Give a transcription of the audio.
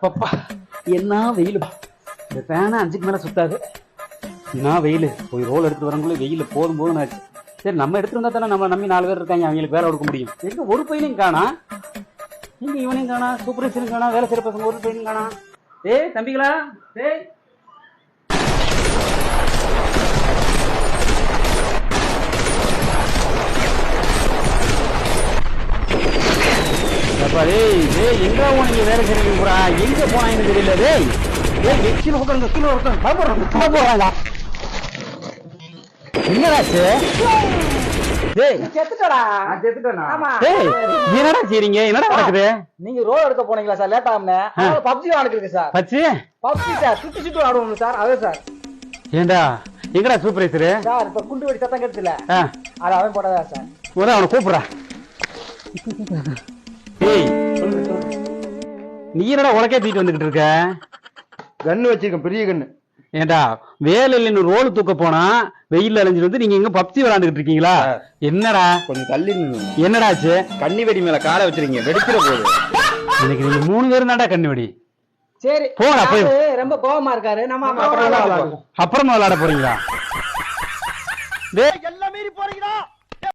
அப்பப்பா. என்ன வெயில்? இந்த ஃபேனை அஞ்சுக்கு மேலே சுத்தாது. என்ன வெயில்? போய் ரோல் எடுத்து வரவங்களே வெயில் போதும் போதும் ஆச்சு சரி நம்ம எடுத்துட்டு வந்தா தானே நம்ம நம்பி நாலு பேர் இருக்காங்க அவங்களுக்கு வேலை கொடுக்க முடியும். எங்க ஒரு பையனையும் காணா? இங்க இவனையும் காணா? சூப்பர்வைசரும் காணா? வேலை செய்யற பசங்க ஒரு பையனும் காணா? ஏய் தம்பிகளா? ஏய் அப்பா டேய் டேய் எங்க வேலை செய்றீங்க பூரா எங்க போனாங்கன்னு தெரியல? டேய். டேய் கீழே உட்காருங்க கீழே உட்காருங்க. பயப்படுறாங்க பயப்படுறாங்க என்னடாச்சு டேய். செத்துட்டடா. நான் செத்துட்டேனா? ஆமா. டேய் என்னடா செய்றீங்க? என்னடா நடக்குது? நீங்க ரோல் எடுக்க போனீங்களா சார்? லேட் ஆகும்னு. பப்ஜி விளாண்டுருக்கு சார். பச்சு பப்ஜி சார். சுத்தி சுத்தி விளாடுவோம் சார். அதே சார். ஏண்டா? எங்கடா சூப்பர்வைசரு? சார் இப்ப குண்டு வெடி சத்தம் கேட்டுல அது அவன் போட்டதா சார்? ஒரு அவனை கூப்பிடுறா. ஏய் நீ என்னடா உலக்கே தூக்கிட்டு வந்துகிட்டு இருக்க? கன்னு வச்சிருக்கேன் பெரிய கன்னு. ஏண்டா வேலையில் இன்னும் ரோடு தூக்க போனா வெயில் அலைஞ்சிட்டு வந்து நீங்க எங்க பப்ஜி விளையாண்டுகிட்டு இருக்கீங்களா? என்னடா? கொஞ்சம் தள்ளி என்னடாச்சு? கன்னி வெடி மேல காலை வச்சிருக்கீங்க வெடிக்கிற போது. இன்னைக்கு நீங்க மூணு பேரும் தான்டா கண்ணுவடி சரி போடா, போய். ரொம்ப கோவமா இருக்காரு. நம்ம. அப்புறமா விளையாட போறீங்களா? டேய் எல்லாம் மீறி போறீங்களா?